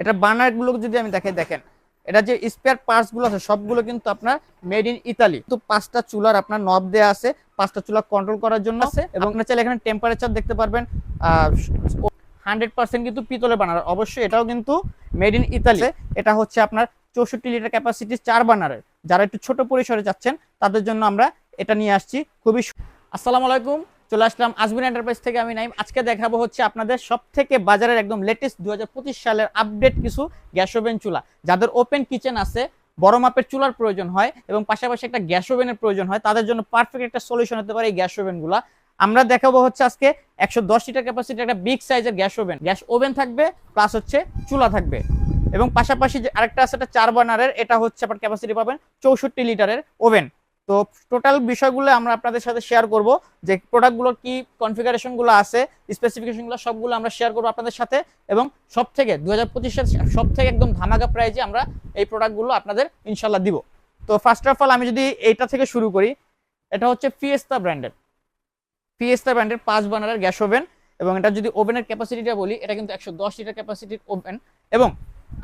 এটা বার্নারগুলো যদি আমি দেখাই দেখেন। এটা যে স্পেয়ার পার্টসগুলো আছে সবগুলো কিন্তু আপনার মেড ইন ইতালি তো পাঁচটা চুলার আপনার নব দেয়া আছে পাঁচটা চুলা কন্ট্রোল করার জন্য আছে। এবং আপনার চাইলে এখানে টেম্পারেচার দেখতে পারবেন হান্ড্রেড পার্সেন্ট কিন্তু পিতলে বানার। অবশ্যই এটাও কিন্তু মেড ইন ইতালি এটা হচ্ছে আপনার চৌষট্টি লিটার ক্যাপাসিটি চার বানারের। যারা একটু ছোট পরিসরে যাচ্ছেন তাদের জন্য আমরা এটা নিয়ে আসছি। খুবই আসসালামু আলাইকুম। চলে আসলাম আজমিন এন্টারপ্রাইজ থেকে আমি নাইম। আজকে দেখাবো হচ্ছে আপনাদের সব থেকে বাজারের একদম লেটেস্ট দুহাজার পঁচিশ সালের আপডেট কিছু গ্যাস ওভেন চুলা। যাদের ওপেন কিচেন আছে, বড় মাপের চুলার প্রয়োজন হয় এবং পাশাপাশি একটা গ্যাস ওভেনের প্রয়োজন হয়, তাদের জন্য পারফেক্ট একটা সলিউশন হতে পারে এই গ্যাস ওভেনগুলা। আমরা দেখাবো হচ্ছে আজকে একশো দশ লিটার ক্যাপাসিটি একটা বিগ সাইজের গ্যাস ওভেন। গ্যাস ওভেন থাকবে প্লাস হচ্ছে চুলা থাকবে। এবং পাশাপাশি যে আরেকটা আছে একটা চার বার্নারের এটা হচ্ছে আপনার ক্যাপাসিটি পাবেন চৌষট্টি লিটারের ওভেন তো টোটাল বিষয়গুলো আমরা আপনাদের সাথে শেয়ার করব, যে প্রোডাক্টগুলোর কি কনফিগারেশনগুলো আছে স্পেসিফিকেশনগুলো সবগুলো আমরা শেয়ার করব আপনাদের সাথে, এবং সব থেকে দু হাজার সব থেকে একদম ধামাকা প্রাইজে আমরা এই প্রোডাক্টগুলো আপনাদের ইনশাল্লাহ দিব। তো ফার্স্ট অফ অল আমি যদি এইটা থেকে শুরু করি, এটা হচ্ছে ফিয়েস্তা ব্র্যান্ডের ফিয়েস্তা ব্র্যান্ডের পাঁচ বানারের গ্যাস ওভেন, এবং এটা যদি ওভেনের ক্যাপাসিটিটা বলি, এটা কিন্তু একশো দশ লিটার ক্যাপাসিটির ওভেন, এবং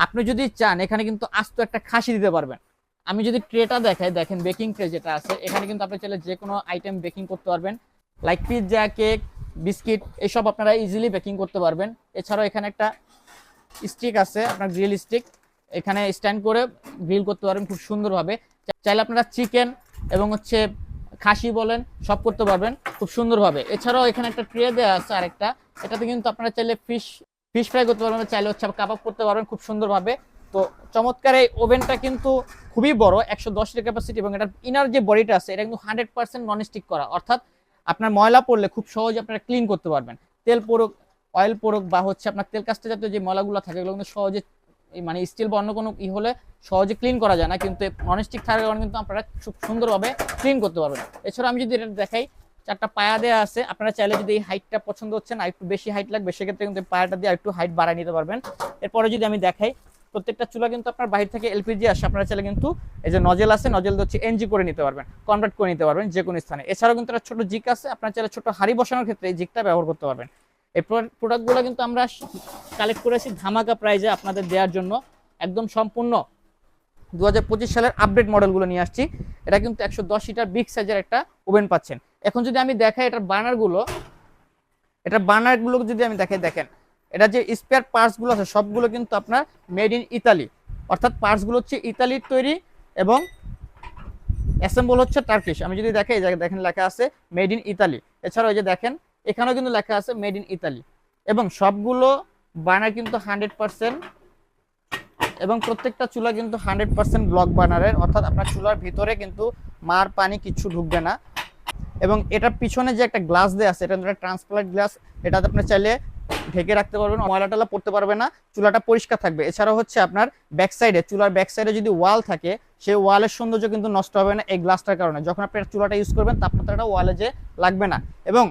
আপনি যদি চান, এখানে কিন্তু আস্ত একটা খাসি দিতে পারবেন। আমি যদি ট্রেটা দেখাই, দেখেন বেকিং ট্রে যেটা আছে, এখানে কিন্তু আপনি চাইলে যে কোনো আইটেম বেকিং করতে পারবেন। লাইক পিৎজা কেক বিস্কিট এসব আপনারা ইজিলি বেকিং করতে পারবেন। এছাড়াও এখানে একটা স্টিক আছে, আপনার গ্রিল স্টিক এখানে স্ট্যান্ড করে গ্রিল করতে পারবেন খুব সুন্দরভাবে। চাইলে আপনারা চিকেন এবং হচ্ছে খাসি বলেন, সব করতে পারবেন খুব সুন্দরভাবে। এছাড়াও এখানে একটা ট্রে দেওয়া আছে আরেকটা। এটাতে কিন্তু আপনারা চাইলে ফিশ ফিশ ফ্রাই করতে পারবেন, চাইলে হচ্ছে কাবাব করতে পারবেন খুব সুন্দরভাবে। তো চমৎকার এই ওভেনটা কিন্তু খুবই বড়, একশো দশ ক্যাপাসিটি এবং এটার ইনার যে বডিটা আছে, এটা কিন্তু হান্ড্রেড পার্সেন্ট নন স্টিক করা। অর্থাৎ আপনার ময়লা পড়লে খুব সহজে আপনারা ক্লিন করতে পারবেন। তেল পড়ুক অয়েল পড়ুক বা হচ্ছে আপনার তেল কাস্টে জাতীয় যে ময়লাগুলো থাকে, এগুলো কিন্তু সহজে মানে স্টিল বা অন্য কোনো ই হলে সহজে ক্লিন করা যায় না, কিন্তু নন স্টিক থাকার কারণে কিন্তু আপনারা খুব সুন্দরভাবে ক্লিন করতে পারবেন। এছাড়া আমি যদি এটা দেখাই, চারটা পায়া দেওয়া আছে, আপনারা চাইলে যদি এই হাইটটা পছন্দ হচ্ছে না, একটু বেশি হাইট লাগবে, সেক্ষেত্রে কিন্তু পায়াটা দিয়ে একটু হাইট বাড়ায় নিতে পারবেন। এরপরে যদি আমি দেখাই প্রত্যেকটা চুলা কিন্তু আপনার বাইরে থেকে এলপিজি আসে। আপনারা চাইলে কিন্তু এই যে নজেল আছে নজেল হচ্ছে এনজি করে নিতে পারবেন কনভার্ট করে নিতে পারবেন যে কোনো স্থানে। এছাড়াও কিন্তু একটা ছোট জিক আছে, আপনারা চাইলে ছোট হাড়ি বসানোর ক্ষেত্রে এই জিকটা ব্যবহার করতে পারবেন। এই প্রোডাক্টগুলো কিন্তু আমরা কালেক্ট করেছি ধামাকা প্রাইজে আপনাদের দেওয়ার জন্য। একদম সম্পূর্ণ দু হাজার পঁচিশ সালের আপডেট মডেলগুলো নিয়ে আসছি। এটা কিন্তু একশো দশ লিটার বিগ সাইজের একটা ওভেন পাচ্ছেন। এখন যদি আমি দেখাই এটার বার্নারগুলো এটা বার্নারগুলো যদি আমি দেখাই, দেখেন এটা যে স্পেয়ার পার্টসগুলো আছে, সবগুলো কিন্তু আপনার মেড ইন ইতালি অর্থাৎ পার্টসগুলো হচ্ছে ইতালির তৈরি এবং অ্যাসেম্বল হচ্ছে টার্কিশ আমি যদি দেখাই এই দেখেন লেখা আছে মেড ইন ইতালি এছাড়াও যে দেখেন, এখানেও কিন্তু লেখা আছে মেড ইন ইতালি এবং সবগুলো বার্নার কিন্তু হান্ড্রেড পার্সেন্ট এবং প্রত্যেকটা চুলা কিন্তু হান্ড্রেড পার্সেন্ট ব্লক বার্নারের অর্থাৎ আপনার চুলার ভিতরে কিন্তু মার পানি কিচ্ছু ঢুকবে না। এবং এটার পিছনে যে একটা গ্লাস দেওয়া আছে, এটা ট্রান্সপ্লান্ট গ্লাস এটাতে আপনি চাইলে ঢেকে রাখতে পারবেন ময়লা টালা পড়তে পারবে না, চুলাটা পরিষ্কার থাকবে। এছাড়াও হচ্ছে আপনার ব্যাক সাইডে চুলার ব্যাক সাইডে যদি ওয়াল থাকে, সেই ওয়ালের সৌন্দর্য কিন্তু নষ্ট হবে না এই গ্লাসটার কারণে। যখন আপনি চুলাটা ইউজ করবেন, তাপমাত্রাটা ওয়ালে যে লাগবে না। এবং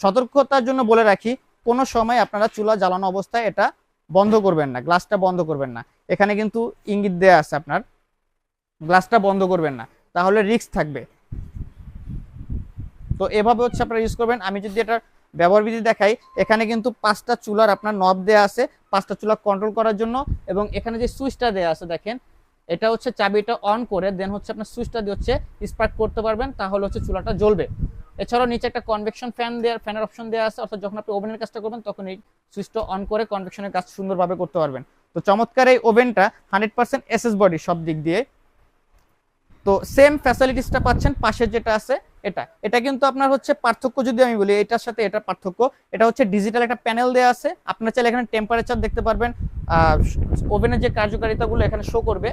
সতর্কতার জন্য বলে রাখি, কোনো সময় আপনারা চুলা জ্বালানো অবস্থায় এটা বন্ধ করবেন না গ্লাসটা বন্ধ করবেন না। এখানে কিন্তু ইঙ্গিত দেয়া আছে আপনার গ্লাসটা বন্ধ করবেন না, তাহলে রিস্ক থাকবে। তো এভাবে হচ্ছে আপনারা ইউজ করবেন। আমি যদি এটা ব্যবহার বিধি দেখাই, এখানে কিন্তু পাঁচটা চুলার আপনার নব দেয়া আছে, পাঁচটা চুলা কন্ট্রোল করার জন্য এবং এখানে যে সুইচটা দেয়া আছে দেখেন, এটা হচ্ছে চাবিটা অন করে দেন হচ্ছে আপনার সুইচটা দিয়ে হচ্ছে স্পার্ক করতে পারবেন, তাহলে হচ্ছে চুলাটা জ্বলবে। এছাড়াও নিচে একটা কনভেকশন ফ্যান দেওয়ার ফ্যানের অপশন দেওয়া আছে, অর্থাৎ যখন আপনি ওভেনের কাজটা করবেন, তখন এই সুইচটা অন করে কনভেকশনের কাজ সুন্দরভাবে করতে পারবেন। তো চমৎকার এই ওভেনটা হান্ড্রেড পার্সেন্ট এসএস বডি সব দিক দিয়ে। তো সেম ফ্যাসিলিটিসটা পাচ্ছেন পাশের যেটা আছে এটা এটা কিন্তু আপনার হচ্ছে পার্থক্য যদি আমি বলি, এটার সাথে এটা পার্থক্য, এটা হচ্ছে ডিজিটাল একটা প্যানেল দেওয়া আছে। আপনার চাইলে এখানে টেম্পারেচার দেখতে পারবেন ওভেনের যে কার্যকারিতাগুলো এখানে শো করবে,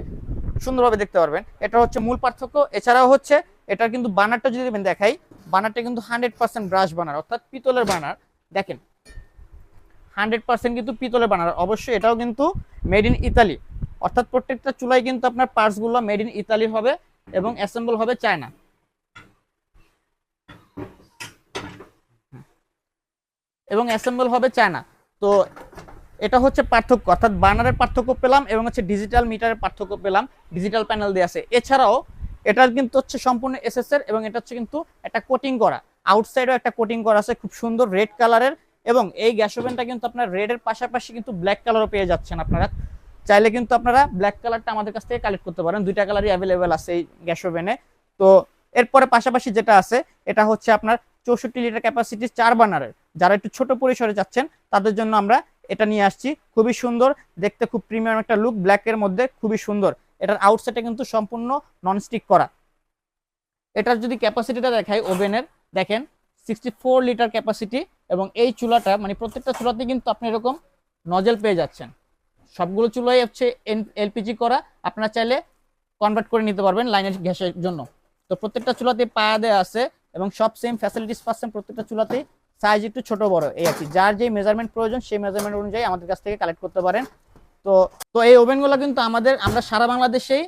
সুন্দরভাবে দেখতে পারবেন। এটা হচ্ছে মূল পার্থক্য। এছাড়াও হচ্ছে এটা কিন্তু বানারটা যদি আমি দেখাই বানারটা কিন্তু হান্ড্রেড পার্সেন্ট ব্রাশ বানার অর্থাৎ পিতলের বানার দেখেন হান্ড্রেড পার্সেন্ট কিন্তু পিতলের বানার অবশ্যই এটাও কিন্তু মেড ইন ইতালি অর্থাৎ প্রত্যেকটা চুলাই কিন্তু আপনার পার্টসগুলো মেড ইন ইতালি হবে এবং অ্যাসেম্বল হবে চায়না এবং অ্যাসেম্বল হবে চায়না তো এটা হচ্ছে পার্থক্য, অর্থাৎ বার্নারের পার্থক্য পেলাম এবং হচ্ছে ডিজিটাল মিটারের পার্থক্য পেলাম ডিজিটাল প্যানেল দিয়ে আছে। এছাড়াও এটা কিন্তু হচ্ছে সম্পূর্ণ এসএস এর এবং এটা হচ্ছে কিন্তু একটা কোটিং করা। আউটসাইডেও একটা কোটিং করা আছে, খুব সুন্দর রেড কালারের এবং এই গ্যাস ওভেনটা কিন্তু আপনার রেডের পাশাপাশি কিন্তু ব্ল্যাক কালারও পেয়ে যাচ্ছেন আপনারা। চাইলে কিন্তু আপনারা ব্ল্যাক কালারটা আমাদের কাছ থেকে কালেক্ট করতে পারেন, দুইটা কালারই অ্যাভেলেবেল আছে এই গ্যাস ওভেনে। তো এরপরে পাশাপাশি যেটা আছে, এটা হচ্ছে আপনার চৌষট্টি লিটার ক্যাপাসিটি চার বার্নারের। যারা একটু ছোট পরিসরে যাচ্ছেন, তাদের জন্য আমরা এটা নিয়ে আসছি। খুবই সুন্দর, দেখতে খুব প্রিমিয়াম একটা লুক ব্ল্যাকের মধ্যে খুবই সুন্দর। এটার আউটসাইডে কিন্তু সম্পূর্ণ ননস্টিক করা। এটার যদি ক্যাপাসিটিটা দেখাই ওভেনের দেখেন সিক্সটি ফোর লিটার ক্যাপাসিটি এবং এই চুলাটা মানে প্রত্যেকটা চুলাতে কিন্তু আপনি এরকম নজেল পেয়ে যাচ্ছেন। সবগুলো চুলাই হচ্ছে এলপিজি করা, আপনারা চাইলে কনভার্ট করে নিতে পারবেন লাইনের গ্যাসের জন্য। তো প্রত্যেকটা চুলাতে পায়া দেওয়া আছে এবং সব সেম ফ্যাসিলিটিস পাচ্ছেন প্রত্যেকটা চুলাতেই। সাইজ একটু ছোট বড়, এই আর কি। যার যে মেজারমেন্ট প্রয়োজন, সেই মেজারমেন্ট অনুযায়ী আমাদের কাছ থেকে কালেক্ট করতে পারেন। তো তো এই ওভেনগুলো কিন্তু আমাদের, আমরা সারা বাংলাদেশেই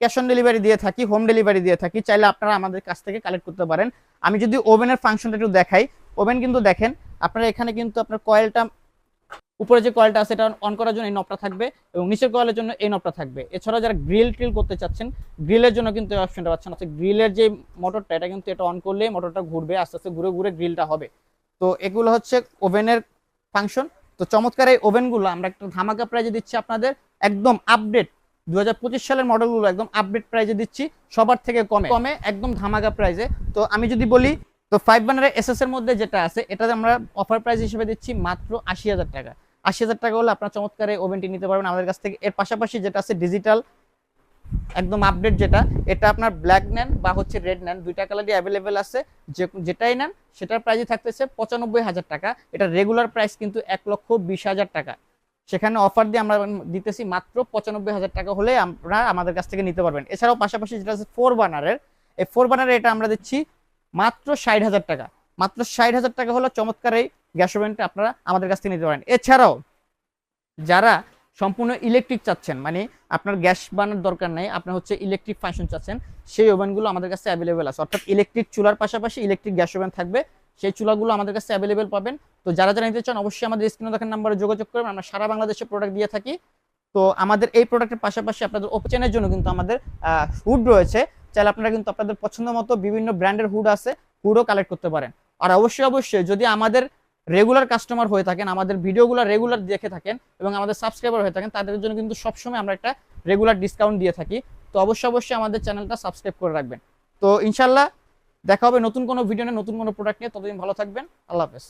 ক্যাশ অন ডেলিভারি দিয়ে থাকি হোম ডেলিভারি দিয়ে থাকি, চাইলে আপনারা আমাদের কাছ থেকে কালেক্ট করতে পারেন। আমি যদি ওভেনের ফাংশনটা একটু দেখাই ওভেন কিন্তু দেখেন, আপনারা এখানে কিন্তু আপনার কয়েলটা উপরে যে কয়েলটা আছে, এটা অন করার জন্য এই নবটা থাকবে এবং নিচের কয়েলের জন্য এই নবটা থাকবে। এছাড়া যারা গ্রিল ট্রিল করতে চাচ্ছেন গ্রিলের জন্য কিন্তু এই অপশনটা পাচ্ছেন। অর্থাৎ গ্রিলের যে মোটরটা এটা কিন্তু এটা অন করলে মোটরটা ঘুরবে, আস্তে আস্তে ঘুরে ঘুরে গ্রিলটা হবে। তো এগুলো হচ্ছে ওভেনের ফাংশন তো চমৎকার এই ওভেনগুলো, আমরা একটা ধামাকা প্রাইজে দিচ্ছি আপনাদের, একদম আপডেট দু সালের মডেলগুলো একদম আপডেট প্রাইজে দিচ্ছি, সবার থেকে কমে। কমে একদম ধামাকা প্রাইজে তো আমি যদি বলি, তো ফাইভ বানারের এস এর মধ্যে যেটা আছে, এটাতে আমরা অফার প্রাইস হিসেবে দিচ্ছি মাত্র আশি হাজার টাকা। আশি হাজার টাকা হলে আপনার চমৎকার এই ওভেনটি নিতে পারবেন আমাদের কাছ থেকে। এর পাশাপাশি যেটা আছে ডিজিটাল একদম আপডেট যেটা, এটা আপনার ব্ল্যাক নেন বা হচ্ছে রেড নেন, দুইটা কালারই অ্যাভেলেবেল আছে, যে যেটাই নেন, সেটার প্রাইসই থাকতেছে পঁচানব্বই হাজার টাকা। এটা রেগুলার প্রাইস কিন্তু এক লক্ষ বিশ হাজার টাকা। সেখানে অফার দিয়ে আমরা দিতেছি মাত্র পঁচানব্বই হাজার টাকা হলে আপনারা আমাদের কাছ থেকে নিতে পারবেন। এছাড়াও পাশাপাশি যেটা আছে ফোর বানারের এই ফোর বানারে এটা আমরা দিচ্ছি মাত্র ষাট হাজার টাকা। মাত্র ষাট হাজার টাকা হলো চমৎকার এই গ্যাস ওভেনটা আপনারা আমাদের কাছ থেকে নিতে পারেন। এছাড়াও যারা সম্পূর্ণ ইলেকট্রিক চাচ্ছেন মানে আপনার গ্যাস বানার দরকার নেই আপনার হচ্ছে ইলেকট্রিক ফাংশন চাচ্ছেন, সেই ওভেনগুলো আমাদের কাছে অ্যাভেলেবেল আছে। অর্থাৎ ইলেকট্রিক চুলার পাশাপাশি ইলেকট্রিক গ্যাস ওভেন থাকবে, সেই চুলাগুলো আমাদের কাছে অ্যাভেলেবেল পাবেন। তো যারা যারা নিতে চান, অবশ্যই আমাদের স্ক্রিনে দেখার নাম্বারে যোগাযোগ করবেন, আমরা সারা বাংলাদেশে প্রোডাক্ট দিয়ে থাকি। তো আমাদের এই প্রোডাক্টের পাশাপাশি আপনাদের ওপেনের জন্য কিন্তু আমাদের হুড রয়েছে। চাইলে আপনারা কিন্তু আপনাদের পছন্দ মতো বিভিন্ন ব্র্যান্ডের হুড আছে হুডও কালেক্ট করতে পারেন। আর অবশ্যই অবশ্যই যদি আমাদের রেগুলার কাস্টমার হয়ে থাকেন, আমাদের ভিডিওগুলো রেগুলার দেখে থাকেন এবং আমাদের সাবস্ক্রাইবার হয়ে থাকেন, তাদের জন্য কিন্তু সবসময় আমরা একটা রেগুলার ডিসকাউন্ট দিয়ে থাকি। তো অবশ্যই অবশ্যই আমাদের চ্যানেলটা সাবস্ক্রাইব করে রাখবেন। তো ইনশাল্লাহ দেখা হবে নতুন কোনো ভিডিও নিয়ে, নতুন কোনো প্রোডাক্ট নিয়ে। ততদিন ভালো থাকবেন। আল্লাহ হাফেজ।